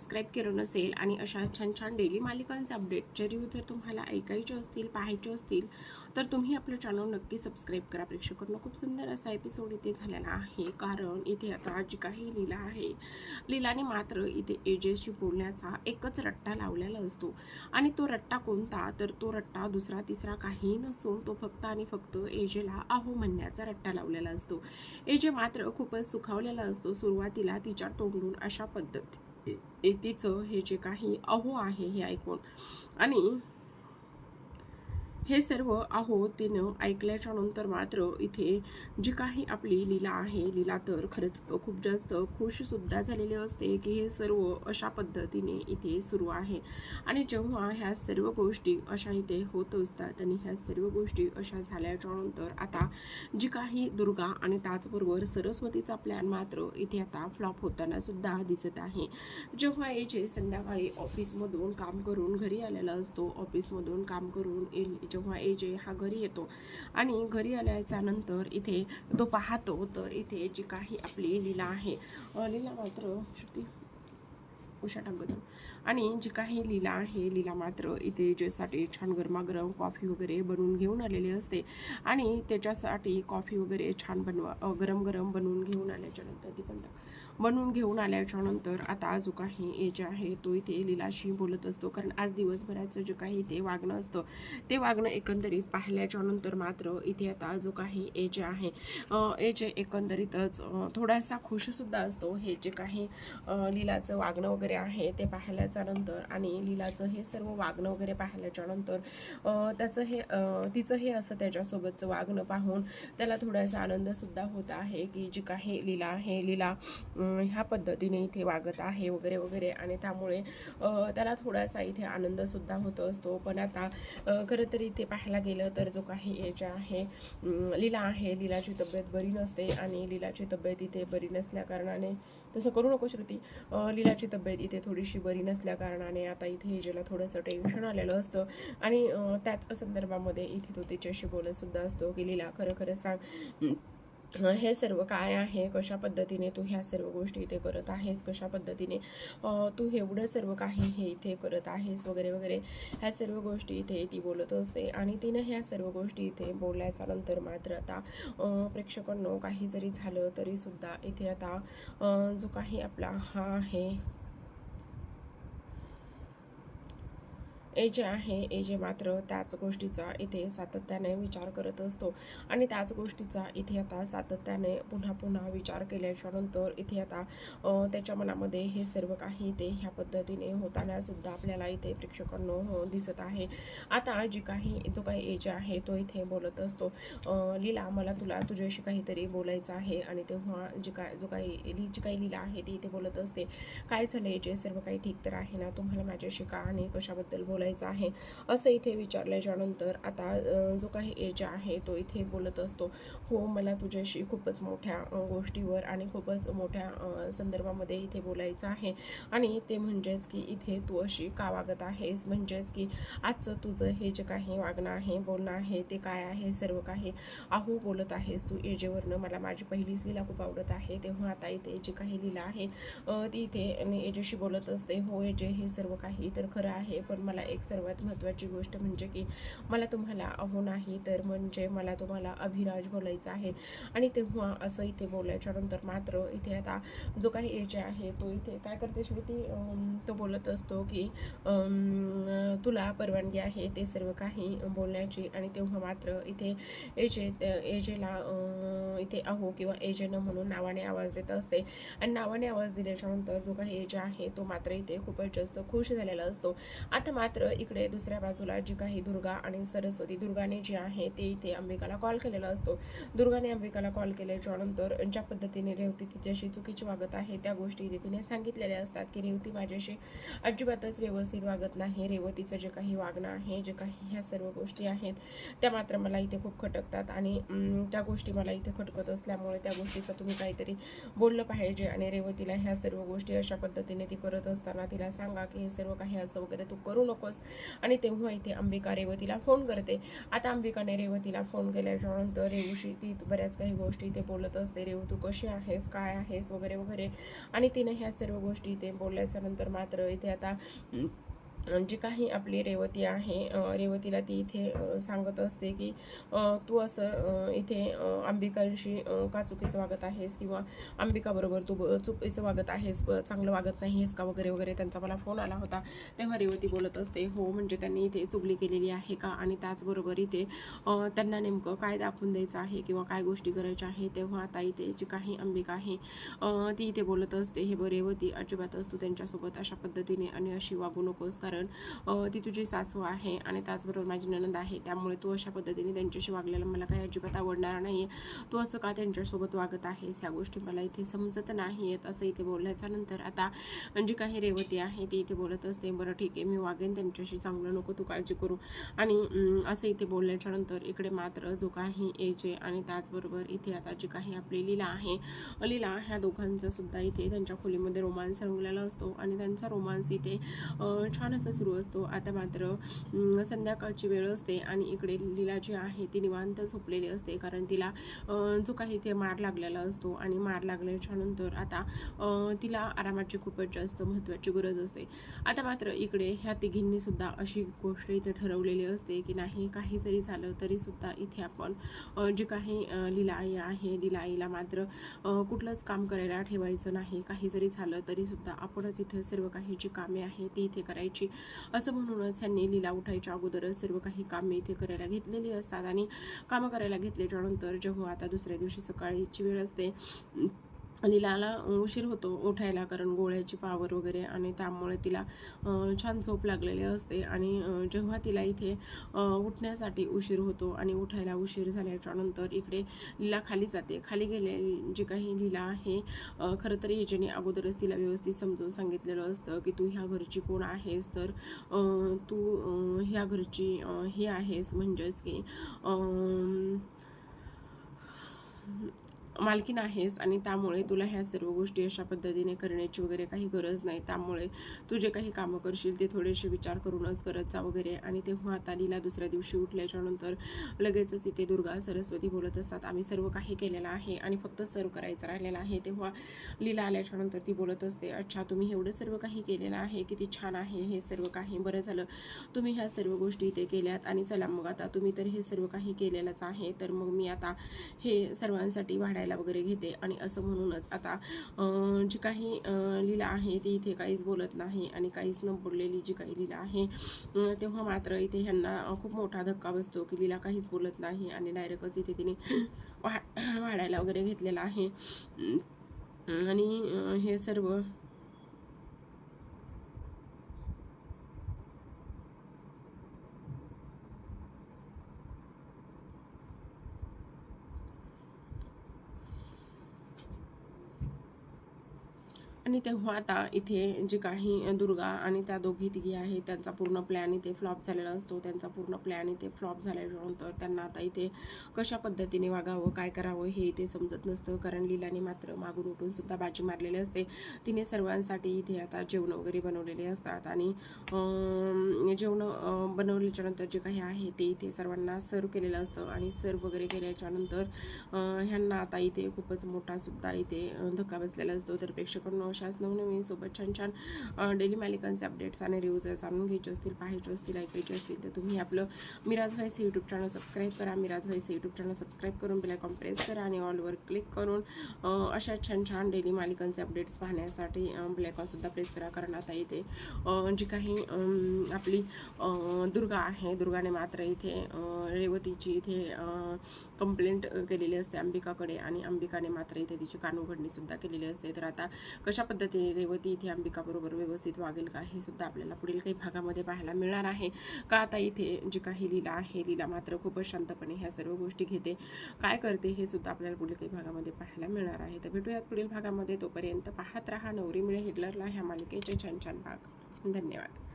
Subscribe केलं नसेल आणि अशा छान छान डेली मालिकांचे अपडेट जरी रिव्ह्यू जर तुम्हाला ऐकायचे असतील पाहायचे असतील तर तुम्ही आपलं चॅनल नक्की सबस्क्राईब करा. प्रेक्षकांना खूप सुंदर असा एपिसोड इथे झालेला आहे. कारण इथे आता जी काही लीला आहे लीलाने मात्र इथे एजेसशी बोलण्याचा एकच रट्टा लावलेला असतो. आणि तो रट्टा कोणता? तर तो रट्टा दुसरा तिसरा काही नसून तो फक्त आणि फक्त एजेला आहो म्हणण्याचा रट्टा लावलेला असतो. एजे मात्र खूपच सुखावलेला असतो. सुरुवातीला तिच्या तोंडून अशा पद्धत तिचं हे जे काही अहो आहे हे ऐकून. आणि हे सर्व आहो तिनं ऐकल्याच्या नंतर मात्र इथे जी काही आपली लीला आहे लीला तर खरंच खूप जास्त खुशसुद्धा झालेली असते की हे सर्व अशा पद्धतीने इथे सुरू आहे. आणि जेव्हा ह्या सर्व गोष्टी अशा इथे होत असतात आणि ह्या सर्व गोष्टी अशा झाल्याच्यानंतर आता जी काही दुर्गा आणि त्याचबरोबर सरस्वतीचा प्लॅन मात्र इथे आता फ्लॉप होताना सुद्धा दिसत आहे. जेव्हा एजे संध्याकाळी ऑफिसमधून काम करून घरी आलेला असतो ऑफिसमधून काम करून जेव्हा ए जे हा घरी येतो आणि घरी आल्याच्यानंतर इथे तो पाहतो तर इथे जी काही आपली लीला आहे लीला मात्र श्रुती उषा टाकत आणि जी काही लीला आहे लीला मात्र इथे जेसाठी छान गरमागरम कॉफी वगैरे बनवून घेऊन आलेली असते आणि त्याच्यासाठी कॉफी वगैरे छान बनवा गरम गरम बनवून घेऊन आल्याच्यानंतर ती पण टाक. बनवून घेऊन आल्याच्यानंतर आता जो काही एज आहे तो इथे लीलाशी बोलत असतो. कारण आज दिवसभराचं जे काही ते वागणं असतं ते वागणं एकंदरीत पाहिल्याच्यानंतर मात्र इथे आता जो काही ए जे आहे ए जे एकंदरीतच थोडासा खुशसुद्धा असतो. हे जे काही लिलाचं लीलाचं वागणं वगैरे आहे ते पाहिल्याच्या नंतर आणि लीलाचं हे सर्व वागणं वगैरे पाहिल्याच्या नंतर त्याचं हे तिचं हे असं त्याच्यासोबतचं वागणं पाहून त्याला थोडासा आनंदसुद्धा होत आहे की जी काही लीला आहे लीला ह्या पद्धतीने इथे वागत आहे वगैरे वगैरे. आणि त्यामुळे त्याला थोडासा इथे आनंदसुद्धा होत असतो. पण आता खरं तर इथे पाहायला गेलं तर जो काही एज आहे लीला आहे. लीलाची तब्येत बरी नसते आणि लीलाची तब्येत इथे बरी नसल्याकारणाने तसं करू नको श्रुती लीलाची तब्येत इथे थोडीशी बरी नसल्याकारणाने आता इथे एजेला थोडंसं टेन्शन आलेलं असतं. आणि त्याच संदर्भामध्ये इथे तो तिच्याशी बोलतसुद्धा असतो की लीला खरं खरं सांग. हे सर्व काय आहे? कशा पद्धतीने तू ह्या सर्व गोष्टी इथे करत आहेस? कशा पद्धतीने तू एवढं सर्व काही हे इथे करत आहेस? वगैरे वगैरे ह्या सर्व गोष्टी इथे ती बोलत असते. आणि तिनं ह्या सर्व गोष्टी इथे बोलल्याच्या नंतर मात्र आता प्रेक्षकांनो काही जरी झालं तरीसुद्धा इथे आता जो काही आपला हा आहे ए जे आहे ए जे मात्र त्याच गोष्टीचा इथे सातत्याने विचार करत असतो. आणि त्याच गोष्टीचा इथे आता सातत्याने पुन्हा पुन्हा विचार केल्याच्यानंतर इथे आता त्याच्या मनामध्ये हे सर्व काही ते ह्या पद्धतीने होताना सुद्धा आपल्याला इथे प्रेक्षकांनो दिसत आहे. आता जी काही जो काही ए जे आहे तो इथे बोलत असतो. लीला मला तुला तुझ्याशी काहीतरी बोलायचं आहे आणि तेव्हा जी काय जो काही ली जी काही लीला आहे ती इथे बोलत असते. काय झालं जे सर्व काही ठीक तर आहे ना? तुम्हाला माझ्याशी का आणि कशाबद्दल बोल बोलायचं आहे. असं इथे विचारल्याच्यानंतर आता जो काही एज आहे तो इथे बोलत असतो. हो मला तुझ्याशी खूपच मोठ्या गोष्टीवर आणि खूपच मोठ्या संदर्भामध्ये इथे बोलायचं आहे. आणि ते म्हणजेच की इथे तू अशी का वागत आहेस? म्हणजेच की आजचं तुझं हे जे काही वागणं आहे बोलणं आहे ते काय आहे? सर्व काही अहो बोलत आहेस तू. एजेवरनं मला माझी पहिलीच लीला खूप आवडत आहे. तेव्हा आता इथे जी काही लीला आहे ती इथे एजेशी बोलत असते. हो एजे हे सर्व काही तर खरं आहे पण मला एक सर्वात महत्त्वाची गोष्ट म्हणजे की मला तुम्हाला अहो नाही तर म्हणजे मला तुम्हाला अभिराज बोलायचं आहे. आणि तेव्हा असं इथे बोलायच्या नंतर मात्र इथे आता जो काही एज आहे तो इथे काय करते श्रुती तो बोलत असतो की तुला परवानगी आहे ते सर्व काही बोलण्याची आणि तेव्हा मात्र इथे एजे एजेला इथे अहो किंवा एजेनं म्हणून नावाने आवाज देत असते. आणि नावाने आवाज दिल्याच्यानंतर जो काही एज आहे तो मात्र इथे खूपच जास्त खुश झालेला असतो. आता मात्र इकडे दुसऱ्या बाजूला जी काही दुर्गा आणि सरस्वती दुर्गाने जी आहे ते इथे अंबिकाला कॉल केलेला असतो. दुर्गाने अंबिकाला कॉल केल्याच्यानंतर ज्या पद्धतीने रेवती तिच्याशी चुकीची वागत आहे त्या गोष्टी इथे तिने सांगितलेल्या असतात की रेवती माझ्याशी अजिबातच व्यवस्थित वागत नाही. रेवतीचं जे काही वागणं आहे जे काही ह्या सर्व गोष्टी आहेत त्या मात्र मला इथे खूप खटकतात आणि त्या गोष्टी मला इथे खटकत असल्यामुळे त्या गोष्टीचं तुम्ही काहीतरी बोललं पाहिजे आणि रेवतीला ह्या सर्व गोष्टी अशा पद्धतीने ती करत असताना तिला सांगा की हे सर्व काही असं वगैरे तू करू नकोस. दिवस. आणि तेव्हा इथे अंबिका रेवतीला फोन करते. आता अंबिकाने रेवतीला फोन केल्याच्यानंतर रेवूशी ती बऱ्याच काही गोष्टी इथे बोलत असते. रेवू तू कशी आहेस? काय आहेस? वगैरे वगैरे. आणि तिने ह्या सर्व गोष्टी इथे बोलल्याच्या नंतर मात्र इथे आता जी काही आपली रेवती आहे. रेवतीला ती इथे सांगत असते की तू असं इथे अंबिकांशी का चुकीचं वागत आहेस किंवा अंबिकाबरोबर तू चुकीचं वागत आहेस ब- चांगलं वागत नाहीस का वगैरे वगैरे त्यांचा मला फोन आला होता. तेव्हा रेवती बोलत असते हो म्हणजे त्यांनी इथे चुगली केलेली आहे का? आणि त्याचबरोबर इथे त्यांना नेमकं काय दाखवून द्यायचं आहे किंवा काय गोष्टी करायच्या आहे? तेव्हा आता इथे जी काही अंबिका आहे ती इथे बोलत असते हे रेवती अजिबातच तू त्यांच्यासोबत अशा पद्धतीने आणि अशी वागू नकोस कारण ती तुझी सासू आहे आणि त्याचबरोबर माझी ननंद आहे. त्यामुळे तू अशा पद्धतीने त्यांच्याशी वागलेलं मला काही अजिबात आवडणार नाही तू असं का त्यांच्यासोबत वागत आहेस? ह्या गोष्टी मला इथे समजत नाही आहेत असं इथे बोलल्याच्या नंतर. आता जी काही रेवती आहे ती इथे बोलत असते. बरं ठीक आहे मी वागेन त्यांच्याशी चांगलं नको तू काळजी करू. आणि असं इथे बोलल्याच्या नंतर इकडे मात्र जो काही एज आणि त्याचबरोबर इथे आता जी काही आपली लीला आहे लीला ह्या दोघांचा सुद्धा इथे त्यांच्या खोलीमध्ये रोमांस रंगलेला असतो. आणि त्यांचा रोमांस इथे छान असा सुरू असतो. आता मात्र संध्याकाळची वेळ असते आणि इकडे लीला जी आहे ती निवांत झोपलेली असते. कारण तिला जो काही इथे मार लागलेला असतो आणि मार लागल्याच्या नंतर आता तिला आरामाची खूपच जास्त महत्त्वाची गरज असते. आता मात्र इकडे ह्या तिघींनी सुद्धा अशी गोष्ट इथे ठरवलेली असते की नाही काही जरी झालं तरीसुद्धा इथे आपण जी काही लीला आई आहे लीलाईला मात्र कुठलंच काम करायला ठेवायचं नाही. काही जरी झालं तरीसुद्धा आपणच इथं सर्व काही जी कामे आहे ती इथे करायची. असं म्हणूनच ह्यांनी लीला उठायच्या अगोदरच सर्व काही कामे इथे करायला घेतलेली असतात आणि कामं करायला घेतल्याच्या नंतर जेव्हा आता दुसऱ्या दिवशी सकाळीची वेळ असते लीलाला उशीर होतो उठायला कारण गोळ्याची पावर वगैरे आणि त्यामुळे तिला छान झोप लागलेली असते. आणि जेव्हा तिला इथे उठण्यासाठी उशीर होतो आणि उठायला उशीर झाल्याच्यानंतर इकडे लीला खाली जाते. खाली गेले जे काही लीला आहे खरं तर याच्याने अगोदरच तिला व्यवस्थित समजून सांगितलेलं असतं की तू ह्या घरची कोण आहेस तर तू ह्या घरची हे आहेस म्हणजेच की मालकीन आहेस आणि त्यामुळे तुला ह्या सर्व गोष्टी अशा पद्धतीने करण्याची वगैरे काही गरज नाही. त्यामुळे तू जे काही कामं करशील ते थोडेसे विचार करूनच करत जा वगैरे. आणि तेव्हा आता लीला दुसऱ्या दिवशी उठल्याच्यानंतर लगेचच इथे दुर्गा सरस्वती बोलत असतात आम्ही सर्व काही केलेलं आहे आणि फक्त सर्व करायचं राहिलेलं आहे. तेव्हा लीला आल्याच्यानंतर ती बोलत असते अच्छा तुम्ही एवढं सर्व काही केलेलं आहे किती छान आहे हे सर्व काही. बरं झालं तुम्ही ह्या सर्व गोष्टी इथे केल्यात आणि चला मग आता तुम्ही तर हे सर्व काही केलेलंच आहे. तर मग मी आता हे सर्वांसाठी वाढायला वगैरे घेते. आणि असं म्हणूनच आता जी काही लीला आहे ती इथे काहीच बोलत नाही आणि काहीच न बोललेली जी काही लीला आहे तेव्हा मात्र इथे ह्यांना खूप मोठा धक्का बसतो की लीला काहीच बोलत नाही आणि डायरेक्टच इथे तिने वा- वाढायला वगैरे घेतलेला आहे. आणि हे सर्व आणि तेव्हा आता इथे जे काही दुर्गा आणि त्या दोघी तिघी आहेत त्यांचा पूर्ण प्लॅन इथे फ्लॉप झालेला असतो. त्यांचा पूर्ण प्लॅन इथे फ्लॉप झाल्यानंतर त्यांना आता इथे कशा पद्धतीने वागावं काय करावं हे इथे समजत नसतं. कारण लीलाने मात्र मागून उठून सुद्धा बाजी मारलेली असते. तिने सर्वांसाठी इथे आता जेवण वगैरे बनवलेले असतात. आणि जेवण बनवल्याच्या नंतर जे काही आहे ते इथे सर्वांना सर्व केलेलं असतं. आणि सर्व वगैरे केल्याच्यानंतर ह्यांना आता इथे खूपच मोठा सुद्धा इथे धक्का बसलेला असतो. तर प्रेक्षकांना अशाच नवनवीन सोबत छान छान डेली मालिकांचे अपडेट्स आणि रिव्ह्यूज जाणून घ्यायचे असतील पाहायचे असतील ऐकायचे असतील तर तुम्ही आपलं मिराज व्हायचं यूट्यूब चॅनल सबस्क्राईब करा. मिराज व्हायचं यूट्यूब चॅनल सबस्क्राईब करून बेलायकॉन प्रेस करा आणि ऑलवर क्लिक करून अशा छान छान डेली मालिकांचे अपडेट्स पाहण्यासाठी ब्लॅकॉनसुद्धा प्रेस करा. कारण आता इथे जी काही आपली दुर्गा आहे. दुर्गाने मात्र इथे रेवतीची इथे कंप्लेंट केलेली असते अंबिकाकडे आणि अंबिकाने मात्र इथे तिची कानउघडणीसुद्धा केलेली असते. तर आता कशा पद्धतीने रेवती इथे अंबिकाबरोबर व्यवस्थित वागेल का हे सुद्धा आपल्याला पुढील काही भागामध्ये पाहायला मिळणार आहे. का आता इथे जी काही लीला आहे लीला मात्र खूपच शांतपणे ह्या सर्व गोष्टी घेते. काय करते हे सुद्धा आपल्याला पुढील काही भागामध्ये पाहायला मिळणार आहे. तर भेटूयात पुढील भागामध्ये. तोपर्यंत पाहत राहा. नवरी मिळे हिटलरला ह्या मालिकेचे छान छान भाग. धन्यवाद.